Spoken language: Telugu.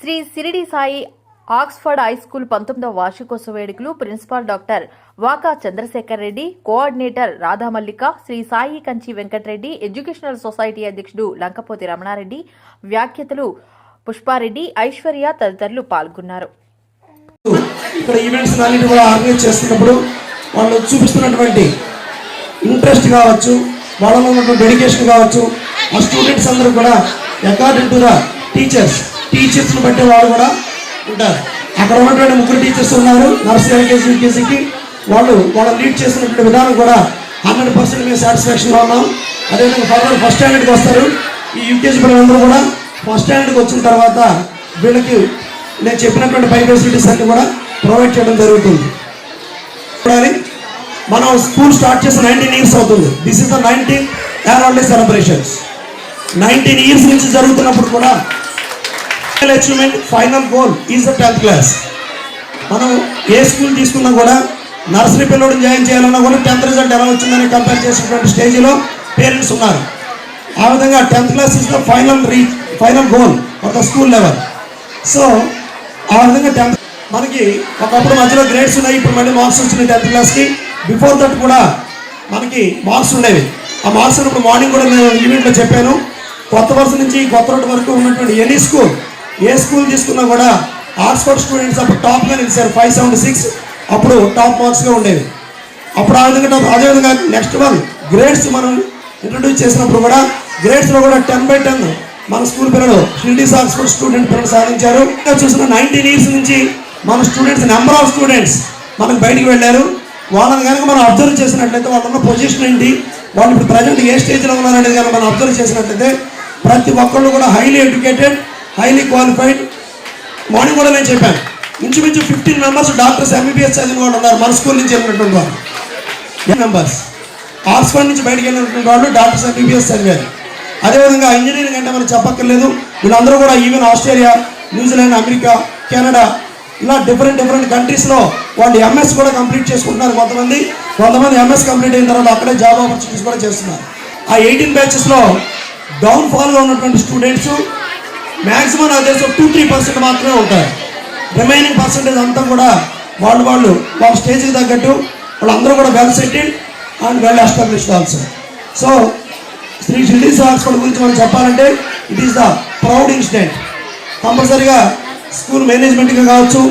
Sri Shirdi Sai Oxford high school పంతొమ్మిదవ వార్షికోత్సవ వేడుకలు principal doctor Vaka Chandrasekhar Reddy coordinator Radhamallika Sri Sai Kanchi Venkatareddy educational society అధ్యక్షుడు లంకపోతి రమణారెడ్డి వ్యాఖ్యతలు పుష్పారెడ్డి ఐశ్వర్య తదితరులు పాల్గొన్నారు. ఇక్కడ ఈవెంట్స్ అన్నిటి కూడా ఆర్గనైజ్ చేస్తున్నప్పుడు వాళ్ళు చూపిస్తున్నటువంటి ఇంట్రెస్ట్ కావచ్చు వాళ్ళలో ఉన్నటువంటి డెడికేషన్ కావచ్చు ఆ స్టూడెంట్స్ అందరూ కూడా అకార్డింగ్ టు ద టీచర్స్ టీచర్స్ని బట్టి వాళ్ళు కూడా ఉంటారు. అక్కడ ఉన్నటువంటి ముగ్గురు టీచర్స్ ఉన్నారు నర్సరీ ఎల్కేజీ యూకేజీకి వాళ్ళు వాళ్ళు లీడ్ చేసినటువంటి విధానం కూడా హండ్రెడ్ పర్సెంట్ మేము సాటిస్ఫాక్షన్గా ఉన్నాం. అదేవిధంగా ఫర్దర్ ఫస్ట్ స్టాండర్డ్కి వస్తారు. ఈ యూకేజీ పిల్లలందరూ కూడా ఫస్ట్ స్టాండర్డ్కి వచ్చిన తర్వాత వీళ్ళకి నేను చెప్పినటువంటి పై ఫెసిలిటీస్ అన్ని కూడా ప్రొవైడ్ చేయడం జరుగుతుంది. మనం స్కూల్ స్టార్ట్ చేసి నైన్టీన్ ఇయర్స్ అవుతుంది. This is the nineteen annual day celebrations nineteen years నుంచి జరుగుతున్నప్పుడు కూడా achievement final goal is the tenth class. మనం ఏ స్కూల్ తీసుకున్నా కూడా నర్సరీ పిల్లడు జాయిన్ చేయాలన్నా కూడా టెన్త్ రిజల్ట్ ఎలా వచ్చిందని కంపేర్ చేసినటువంటి స్టేజ్లో పేరెంట్స్ ఉన్నారు. ఆ విధంగా tenth class is the final reach final goal for the school level. So ఆ విధంగా టెన్త్ మనకి ఒకప్పుడు మధ్యలో గ్రేడ్స్ ఉన్నాయి ఇప్పుడు మళ్ళీ మార్క్స్ వచ్చినాయి టెన్త్ క్లాస్కి బిఫోర్ దట్ కూడా మనకి మార్క్స్ ఉండేవి. ఆ మార్క్స్ ఇప్పుడు మార్నింగ్ కూడా నేను ఈవెంట్లో చెప్పాను. కొత్త వరుస నుంచి కొత్త రోడ్డు వరకు ఉన్నటువంటి ఎనీ స్కూల్ ఏ స్కూల్ తీసుకున్నా కూడా ఆక్స్ఫర్డ్ స్టూడెంట్స్ అప్పుడు టాప్గా నిలిచారు ఫైవ్ సెవెంటీ సిక్స్. అప్పుడు టాప్ మార్క్స్గా ఉండేవి. అప్పుడు ఆ విధంగా top- అదేవిధంగా నెక్స్ట్ వన్ గ్రేడ్స్ మనం ఇంట్రడ్యూస్ చేసినప్పుడు కూడా గ్రేడ్స్లో కూడా టెన్ బై టెన్ మన స్కూల్ పిల్లలు షిల్డీస్ ఆక్స్ఫర్డ్ స్టూడెంట్ పిల్లలు సాధించారు. ఇంకా చూసిన నైన్టీన్ ఇయర్స్ నుంచి మన స్టూడెంట్స్ నెంబర్ ఆఫ్ స్టూడెంట్స్ మనకు బయటికి వెళ్ళారు. వాళ్ళని కనుక మనం అబ్జర్వ్ చేసినట్లయితే వాళ్ళ ఉన్న పొజిషన్ ఏంటి వాళ్ళు ఇప్పుడు ప్రజెంట్ ఏ స్టేజ్లో ఉన్నారనేది కనుక మనం అబ్జర్వ్ చేసినట్లయితే ప్రతి ఒక్కళ్ళు కూడా highly educated highly qualified morning కూడా నేను చెప్పాను. ఇంచుమించు ఫిఫ్టీన్ మెంబర్స్ డాక్టర్స్ ఎంబీబీఎస్ చదివిన వాళ్ళు ఉన్నారు. మన స్కూల్ నుంచి వెళ్ళినటువంటి వాళ్ళు. మెంబర్స్ ఆక్స్ఫర్డ్ నుంచి బయటకు వెళ్ళినటువంటి వాళ్ళు డాక్టర్స్ ఎంబీబీఎస్ చదివారు. అదేవిధంగా ఇంజనీరింగ్ అంటే మనం చెప్పక్కర్లేదు. వీళ్ళందరూ కూడా even Australia New Zealand America Canada ఇలా డిఫరెంట్ డిఫరెంట్ కంట్రీస్లో వాళ్ళు ఎంఎస్ కూడా కంప్లీట్ చేసుకుంటున్నారు కొంతమంది. కొంతమంది ఎంఎస్ కంప్లీట్ అయిన తర్వాత అక్కడే జాబ్ ఆపర్చునిటీస్ కూడా చేస్తున్నారు. ఆ ఎయిటీన్ బ్యాచెస్లో డౌన్ఫాల్గా ఉన్నటువంటి స్టూడెంట్స్ మ్యాక్సిమం నాకు తెలిసి టూ త్రీ పర్సెంట్ మాత్రమే ఉంటారు రిమైనింగ్ పర్సెంటేజ్ అంతా కూడా వాళ్ళు వాళ్ళు వాళ్ళ స్టేజ్కి తగ్గట్టు వాళ్ళందరూ కూడా well settled and well established also so Sri Shirdi hospital గురించి మనం చెప్పాలంటే it is the proud incident కంపల్సరీగా స్కూల్ మేనేజ్మెంట్గా కావచ్చు